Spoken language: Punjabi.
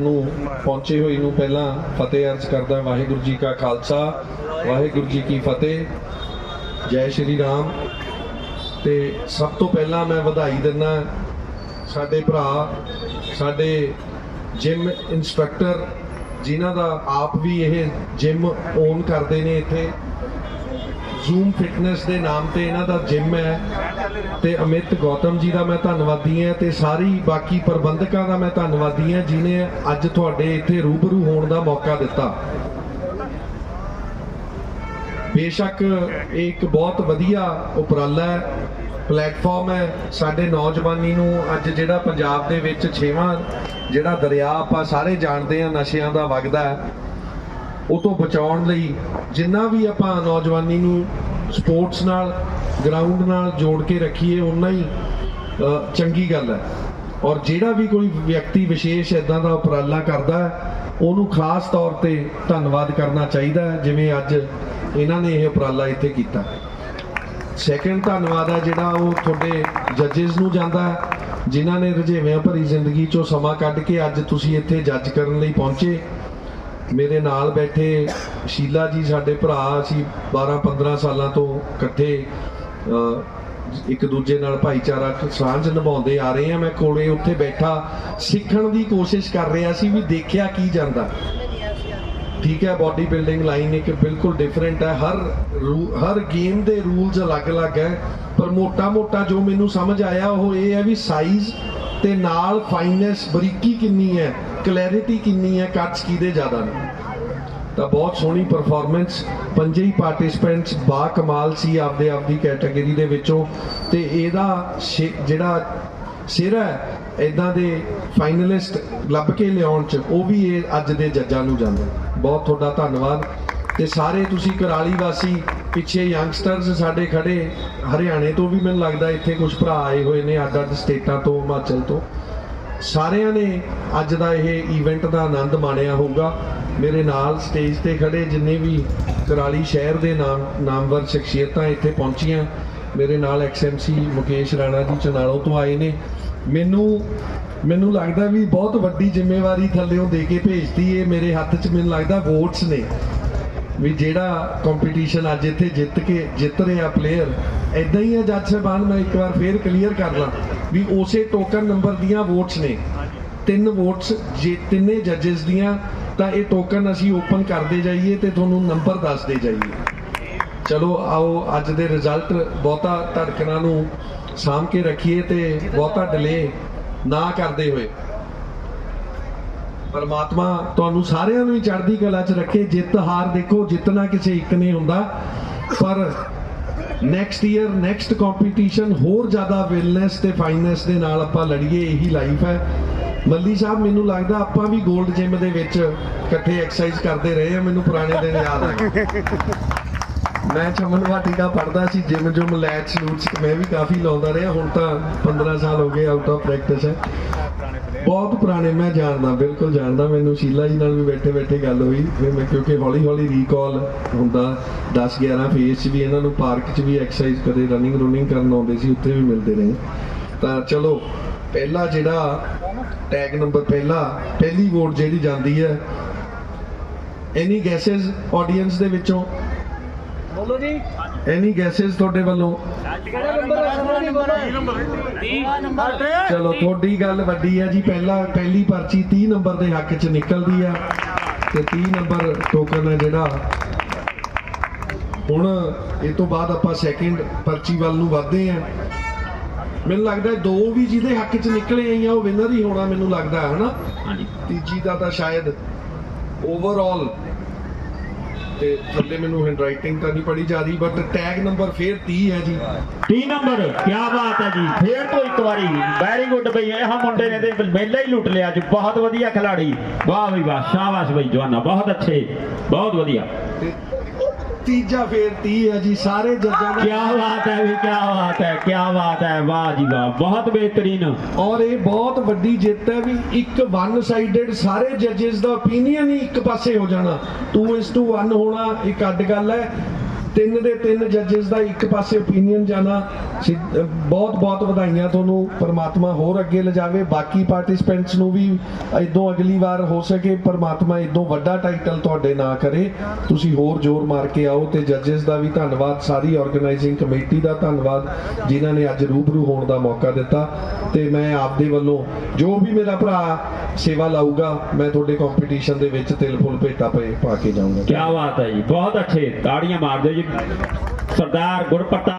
ਨੂੰ ਪਹੁੰਚੇ ਹੋਈ ਨੂੰ ਪਹਿਲਾਂ ਫਤਿਹ ਅਰਜ਼ ਕਰਦਾ ਵਾਹਿਗੁਰੂ ਜੀ ਕਾ ਖਾਲਸਾ, ਵਾਹਿਗੁਰੂ ਜੀ ਕੀ ਫਤਿਹ। ਜੈ ਸ਼੍ਰੀ ਰਾਮ। ਤੇ ਸਭ ਤੋਂ ਪਹਿਲਾਂ ਮੈਂ ਵਧਾਈ ਦਿੰਦਾ ਸਾਡੇ ਭਰਾ, ਸਾਡੇ ਜਿਮ ਇੰਸਟ੍ਰਕਟਰ ਜਿਨ੍ਹਾਂ ਦਾ ਆਪ ਵੀ ਇਹ ਜਿਮ ਓਨ ਕਰਦੇ ਨੇ ਇੱਥੇ। ਜ਼ੂਮ ਫਿਟਨੈਸ ਦੇ ਨਾਮ ਤੇ ਇਹਨਾਂ ਦਾ ਜਿਮ ਹੈ ਤੇ ਅਮਿਤ ਗੌਤਮ ਜੀ ਦਾ ਮੈਂ ਧੰਨਵਾਦੀ ਹਾਂ ਤੇ ਸਾਰੀ ਬਾਕੀ ਪ੍ਰਬੰਧਕਾਂ ਦਾ ਮੈਂ ਧੰਨਵਾਦੀ ਹਾਂ ਜਿਨੇ ਅੱਜ ਤੁਹਾਡੇ ਇੱਥੇ ਰੂਬਰੂ ਹੋਣ ਦਾ ਮੌਕਾ ਦਿੱਤਾ। ਬੇਸ਼ੱਕ ਇਹ ਇੱਕ ਬਹੁਤ ਵਧੀਆ ਉਪਰਾਲਾ ਹੈ ਪਲੇਟਫਾਰਮ ਹੈ। ਸਾਡੇ ਨੌਜਵਾਨੀ ਨੂੰ ਅੱਜ ਜਿਹੜਾ ਪੰਜਾਬ ਦੇ ਵਿੱਚ ਛੇਵਾਂ ਜਿਹੜਾ ਦਰਿਆ ਆਪਾਂ ਸਾਰੇ ਜਾਣਦੇ ਹਾਂ, ਨਸ਼ਿਆਂ ਦਾ ਵਗਦਾ ਹੈ। ਉਹ ਤੋਂ ਬਚਾਉਣ ਲਈ ਜਿੰਨਾ ਵੀ ਆਪਾਂ ਨੌਜਵਾਨੀ ਨੂੰ ਸਪੋਰਟਸ ਨਾਲ, ਗਰਾਊਂਡ ਨਾਲ ਜੋੜ ਕੇ ਰੱਖੀਏ ਉਨਾ ਹੀ ਚੰਗੀ ਗੱਲ ਹੈ। ਔਰ ਜਿਹੜਾ ਵੀ ਕੋਈ ਵਿਅਕਤੀ ਵਿਸ਼ੇਸ਼ ਇਦਾਂ ਦਾ ਉਪਰਾਲਾ ਕਰਦਾ ਉਹਨੂੰ ਖਾਸ ਤੌਰ ਤੇ ਧੰਨਵਾਦ ਕਰਨਾ ਚਾਹੀਦਾ ਜਿਵੇਂ ਅੱਜ ਇਹਨਾਂ ਨੇ ਇਹ ਉਪਰਾਲਾ ਇੱਥੇ ਕੀਤਾ। ਸੈਕੰਡ ਧੰਨਵਾਦ ਹੈ ਜਿਹੜਾ ਉਹ ਤੁਹਾਡੇ ਜੱਜਸ ਨੂੰ ਜਾਂਦਾ ਜਿਨ੍ਹਾਂ ਨੇ ਰੁਝੇਵਿਆਂ ਭਰੀ ਜ਼ਿੰਦਗੀ ਚੋਂ ਸਮਾਂ ਕੱਢ ਕੇ ਅੱਜ ਤੁਸੀਂ ਇੱਥੇ ਜੱਜ ਕਰਨ ਲਈ ਪਹੁੰਚੇ। ਮੇਰੇ ਨਾਲ ਬੈਠੇ ਸ਼ੀਲਾ ਜੀ ਸਾਡੇ ਭਰਾ, ਅਸੀਂ 12 15 ਸਾਲਾਂ ਤੋਂ ਇਕੱਠੇ ਇੱਕ ਦੂਜੇ ਨਾਲ ਭਾਈਚਾਰਾ ਸਾਂਝ ਨਿਭਾਉਂਦੇ ਆ ਰਹੇ ਆ ਮੈਂ ਕੋਲੇ ਉੱਥੇ ਬੈਠਾ, ਸਿੱਖਣ ਦੀ ਕੋਸ਼ਿਸ਼ ਕਰ ਰਿਹਾ ਸੀ ਵੀ ਦੇਖਿਆ ਕੀ ਜਾਂਦਾ। ਠੀਕ ਹੈ ਬਾਡੀ ਬਿਲਡਿੰਗ ਲਾਈਨ ਇੱਕ ਬਿਲਕੁਲ ਡਿਫਰੈਂਟ ਹੈ। ਹਰ ਰੂ- ਹਰ ਗੇਮ ਦੇ ਰੂਲਸ ਅਲੱਗ-ਅਲੱਗ ਹੈ। ਪਰ ਮੋਟਾ-ਮੋਟਾ ਜੋ ਮੈਨੂੰ ਸਮਝ ਆਇਆ, ਉਹ ਇਹ ਹੈ ਵੀ ਸਾਈਜ਼ ਤੇ ਨਾਲ ਫਾਈਨੈਸ ਬਰੀਕੀ ਕਿੰਨੀ ਹੈ ਕਲੈਰਿਟੀ ਕਿੰਨੀ ਹੈ ਕੱਟਸ ਕਿਹਦੇ ਜ਼ਿਆਦਾ ਨੇ? ਤਾਂ ਬਹੁਤ ਸੋਹਣੀ ਪਰਫਾਰਮੈਂਸ ਪੰਜੇ ਹੀ ਪਾਰਟਿਸਪੈਂਟਸ ਬਾ ਕਮਾਲ ਸੀ ਆਪਦੇ ਆਪਦੀ ਕੈਟਾਗਰੀ ਦੇ ਵਿੱਚੋਂ। ਤੇ ਇਹਦਾ ਸ਼ੇ- ਜਿਹੜਾ ਸਿਰਾ ਹੈ ਇਦਾਂ ਦੇ ਫਾਈਨਲਿਸਟ ਲੱਭ ਕੇ ਲਿਆਉਣ ਚ, ਉਹ ਵੀ ਇਹ ਅੱਜ ਦੇ ਜੱਜਾਂ ਨੂੰ ਜਾਂਦਾ ਬਹੁਤ ਤੁਹਾਡਾ ਧੰਨਵਾਦ। ਤੇ ਸਾਰੇ ਤੁਸੀਂ ਕਰਾਲੀ ਵਾਸੀ ਪਿੱਛੇ ਯੰਗਸਟਰਸ ਸਾਡੇ ਖੜੇ ਹਰਿਆਣੇ ਤੋਂ ਵੀ ਮੈਨੂੰ ਲੱਗਦਾ ਇੱਥੇ ਕੁਝ ਭਰਾ ਆਏ ਹੋਏ ਨੇ ਅੱਡ ਅੱਡ ਸਟੇਟਾਂ ਤੋਂ, ਹਿਮਾਚਲ ਤੋਂ। ਸਾਰਿਆਂ ਨੇ ਅੱਜ ਦਾ ਇਹ ਇਵੈਂਟ ਦਾ ਆਨੰਦ ਮਾਣਿਆ ਹੋਊਗਾ। ਮੇਰੇ ਨਾਲ ਸਟੇਜ ਤੇ ਖੜੇ ਜਿੰਨੇ ਵੀ ਕਰਾਲੀ ਸ਼ਹਿਰ ਦੇ ਨਾਮ, ਨਾਮਵਰ ਸ਼ਖਸੀਅਤਾਂ ਇੱਥੇ ਪਹੁੰਚੀਆਂ। ਮੇਰੇ ਨਾਲ ਐਕਸਐਮਸੀ ਮੁਕੇਸ਼ ਰਾਣਾ ਜੀ ਚਨਾਲੋ ਤੋਂ ਆਏ ਨੇ। ਮੈਨੂੰ ਮੈਨੂੰ ਲੱਗਦਾ ਵੀ ਬਹੁਤ ਵੱਡੀ ਜ਼ਿੰਮੇਵਾਰੀ ਥੱਲੇੋਂ ਦੇ ਕੇ ਭੇਜਤੀ। ਇਹ ਮੇਰੇ ਹੱਥ 'ਚ ਮੈਨੂੰ ਲੱਗਦਾ ਵੋਟਸ ਨੇ। ਵੀ ਜਿਹੜਾ ਕੰਪੀਟੀਸ਼ਨ ਅੱਜ ਇੱਥੇ ਜਿੱਤ ਕੇ ਜਿੱਤ ਰਹੇ ਆ ਪਲੇਅਰ ਐਦਾਂ ਹੀ ਆ ਜੱਜ ਸਾਹਿਬਾਨ, ਮੈਂ ਇੱਕ ਵਾਰ ਫੇਰ ਕਲੀਅਰ ਕਰ ਲਾਂ ਵੀ ਉਸੇ ਟੋਕਨ ਨੰਬਰ ਦੀਆਂ ਵੋਟਸ ਨੇ। ਤਿੰਨ ਵੋਟਸ ਜੇ ਤਿੰਨੇ ਜੱਜਸ ਦੀਆਂ, ਤਾਂ ਇਹ ਟੋਕਨ ਅਸੀਂ ਓਪਨ ਕਰਦੇ ਜਾਈਏ ਤੇ ਤੁਹਾਨੂੰ ਨੰਬਰ ਦੱਸਦੇ ਜਾਈਏ। ਚਲੋ, ਆਓ ਅੱਜ ਦੇ ਰਿਜ਼ਲਟ ਬਹੁਤਾ ਧੜਕਣਾਂ ਨੂੰ ਸਾਂਭ ਕੇ ਰੱਖੀਏ ਤੇ ਬਹੁਤਾ ਡਿਲੇ ਨਾ ਕਰਦੇ ਹੋਏ। ਪਰਮਾਤਮਾ ਤੁਹਾਨੂੰ ਸਾਰਿਆਂ ਨੂੰ ਹੀ ਚੜ੍ਹਦੀ ਕਲਾ 'ਚ ਰੱਖੇ, ਜਿੱਤ ਹਾਰ ਦੇਖੋ, ਜਿੱਤਣਾ ਕਿਸੇ ਇੱਕ ਨੇ ਹੁੰਦਾ। ਪਰ ਨੈਕਸਟ ਈਅਰ ਨੈਕਸਟ ਕੰਪੀਟੀਸ਼ਨ ਹੋਰ ਜ਼ਿਆਦਾ ਵੈਲਨੈਸ ਤੇ ਫਾਈਨੈਸ ਦੇ ਨਾਲ ਆਪਾਂ ਲੜੀਏ, ਇਹੀ ਲਾਈਫ ਹੈ। ਮੱਲੀ ਸਾਹਿਬ, ਮੈਨੂੰ ਲੱਗਦਾ ਆਪਾਂ ਵੀ 골ਡ ਜਿਮ ਦੇ ਵਿੱਚ ਇਕੱਠੇ ਐਕਸਰਸਾਈਜ਼ ਕਰਦੇ ਰਹੇ ਆ, ਮੈਨੂੰ ਪੁਰਾਣੇ ਦਿਨ ਯਾਦ ਆ ਗਏ। ਮੈਂ ਚਮਨ ਵਾਟਿਕਾ ਪੜਦਾ ਸੀ ਜਿਮ ਜੁਮ ਲੈਚ ਲੂਟਸ ਮੈਂ ਵੀ ਕਾਫੀ ਲਾਉਂਦਾ ਰਿਹਾ, ਹੁਣ ਤਾਂ 15 ਸਾਲ ਹੋ ਗਏ ਆਊਟ ਆਫ ਪ੍ਰੈਕਟਿਸ ਹੈ। ਬਹੁਤ ਪੁਰਾਣੇ, ਮੈਂ ਜਾਣਦਾ, ਬਿਲਕੁਲ ਜਾਣਦਾ, ਮੈਨੂੰ ਸ਼ੀਲਾ ਜੀ ਨਾਲ ਵੀ ਬੈਠੇ ਬੈਠੇ ਗੱਲ ਹੋਈ ਫਿਰ ਮੈਂ ਕਿਉਂਕਿ ਹੌਲੀ ਹੌਲੀ ਰੀਕਾਲ ਹੁੰਦਾ 10 11 ਫੇਸ 'ਚ ਵੀ ਇਹਨਾਂ ਨੂੰ ਪਾਰਕ 'ਚ ਵੀ ਐਕਸਰਸਾਈਜ਼ ਕਦੇ ਰਨਿੰਗ ਰੂਨਿੰਗ ਕਰਨ ਆਉਂਦੇ ਸੀ, ਉੱਥੇ ਵੀ ਮਿਲਦੇ ਰਹੇ। ਤਾਂ ਚਲੋ, ਪਹਿਲਾ ਜਿਹੜਾ ਟੈਗ ਨੰਬਰ ਪਹਿਲਾ, ਪਹਿਲੀ ਵੋਟ ਜਿਹੜੀ ਜਾਂਦੀ ਹੈ ਐਨੀ ਗੈਸਸ ਆਡੀਅנס ਦੇ ਵਿੱਚੋਂ? ਬੋਲੋ ਜੀ। ਐਨੀ ਗੈਸਸ ਤੁਹਾਡੇ ਵੱਲੋਂ। ਕਿਹੜਾ ਨੰਬਰ ਹੈ ਨੰਬਰ 30 ਨੰਬਰ ਚਲੋ ਤੁਹਾਡੀ ਗੱਲ ਵੱਡੀ ਹੈ ਜੀ। ਪਹਿਲਾ ਪਹਿਲੀ ਪਰਚੀ 30 ਨੰਬਰ ਦੇ ਹੱਕ 'ਚ ਨਿਕਲਦੀ ਆ। ਤੇ 30 ਨੰਬਰ ਟੋਕਨ ਹੈ ਜਿਹੜਾ। ਹੁਣ ਇਹ ਤੋਂ ਬਾਅਦ ਆਪਾਂ ਸੈਕਿੰਡ ਪਰਚੀ ਵੱਲ ਨੂੰ ਵਧਦੇ ਆ। ਮੈਨੂੰ ਲੱਗਦਾ ਦੋ ਵੀ ਜਿਹਦੇ ਹੱਕ 'ਚ ਨਿਕਲੇ ਆਈਆਂ ਉਹ ਵਿਨਰ ਹੀ ਹੋਣਾ ਮੈਨੂੰ ਲੱਗਦਾ ਹੈ ਹਨਾ ਤੀਜੀ ਦਾ ਤਾਂ ਸ਼ਾਇਦ ਓਵਰਆਲ ਤੇ ਥੱਲੇ ਮੈਨੂੰ ਹੈਂਡਰਾਈਟਿੰਗ ਤਾਂ ਨਹੀਂ ਪੜੀ ਜਾ ਰਹੀ ਬਟ ਟੈਗ ਨੰਬਰ ਫੇਰ 30 ਹੈ ਜੀ। 30 ਨੰਬਰ ਕੀ ਬਾਤ ਹੈ ਜੀ। ਫੇਰ ਤੋਂ ਇੱਕ ਵਾਰੀ ਵੈਰੀ ਗੁੱਡ ਬਈ ਇਹ ਮੁੰਡੇ ਨੇ ਤੇ ਮੇਲਾ ਹੀ ਲੁੱਟ ਲਿਆ ਅੱਜ। ਬਹੁਤ ਵਧੀਆ ਖਿਲਾੜੀ ਵਾਹ ਬਈ ਵਾਹ ਸ਼ਾਬਾਸ਼ ਬਈ ਜਵਾਨਾ ਬਹੁਤ ਅੱਛੇ ਬਹੁਤ ਵਧੀਆ। ਤੀਜਾ ਫੇਰ 30 ਹੈ ਜੀ ਸਾਰੇ ਜੱਜਾਂ ਕੀ ਦਾ ਬਾਤ ਹੈ ਵੀ ਕੀ ਬਾਤ ਹੈ ਕੀ ਬਾਤ ਹੈ ਵਾਹ ਜੀ ਵਾਹ ਬਹੁਤ ਬਿਹਤਰੀਨ। ਔਰ ਇਹ ਬਹੁਤ ਵੱਡੀ ਜਿੱਤ ਹੈ ਵੀ ਇੱਕ ਵਨ ਸਾਈਡਡ ਸਾਰੇ ਜੱਜਸ ਦਾ ਓਪੀਨੀਅਨ ਹੀ ਇੱਕ ਪਾਸੇ ਹੋ ਜਾਣਾ। 2:1 ਹੋਣਾ ਇੱਕ ਅੱਡ ਗੱਲ ਹੈ। ਤਿੰਨ ਦੇ ਤਿੰਨ ਜੱਜਸ ਦਾ ਇੱਕ ਪਾਸੇ ਓਪੀਨੀਅਨ ਜਾਣਾ ਬਹੁਤ ਬਹੁਤ ਵਧਾਈਆਂ ਤੁਹਾਨੂੰ, ਪਰਮਾਤਮਾ ਹੋਰ ਅੱਗੇ ਲਿਜਾਵੇ, ਬਾਕੀ ਪਾਰਟਿਸਪੈਂਟਸ ਨੂੰ ਵੀ ਇਦੋਂ ਅਗਲੀ ਵਾਰ ਹੋ ਸਕੇ, ਪਰਮਾਤਮਾ ਇਦੋਂ ਵੱਡਾ ਟਾਈਟਲ ਤੁਹਾਡੇ ਨਾਂ ਕਰੇ, ਤੁਸੀਂ ਹੋਰ ਜ਼ੋਰ ਮਾਰ ਕੇ ਆਓ ਤੇ ਜੱਜਸ ਦਾ ਵੀ ਧੰਨਵਾਦ, ਸਾਰੀ ਆਰਗੇਨਾਈਜ਼ਿੰਗ ਕਮੇਟੀ ਦਾ ਧੰਨਵਾਦ, ਜਿਨ੍ਹਾਂ ਨੇ ਅੱਜ ਰੂਬਰੂ ਹੋਣ ਦਾ ਮੌਕਾ ਦਿੱਤਾ, ਤੇ ਮੈਂ ਆਪਦੇ ਵੱਲੋਂ ਜੋ ਵੀ ਮੇਰਾ ਭਰਾ ਸੇਵਾ ਲਾਊਗਾ, ਮੈਂ ਤੁਹਾਡੇ ਕੰਪੀਟੀਸ਼ਨ ਦੇ ਵਿੱਚ ਤਿਲ ਫੁੱਲ ਭੇਟਾ ਪਏ, ਪਾ ਕੇ ਜਾਊਂਗਾ। ਕੀ ਬਾਤ ਹੈ ਜੀ, ਬਹੁਤ ਅੱਛੇ ਤਾੜੀਆਂ ਮਾਰ ਦਿਓ ਜੀ। ਸਰਦਾਰ ਗੁਰਪ੍ਰਤਾਪ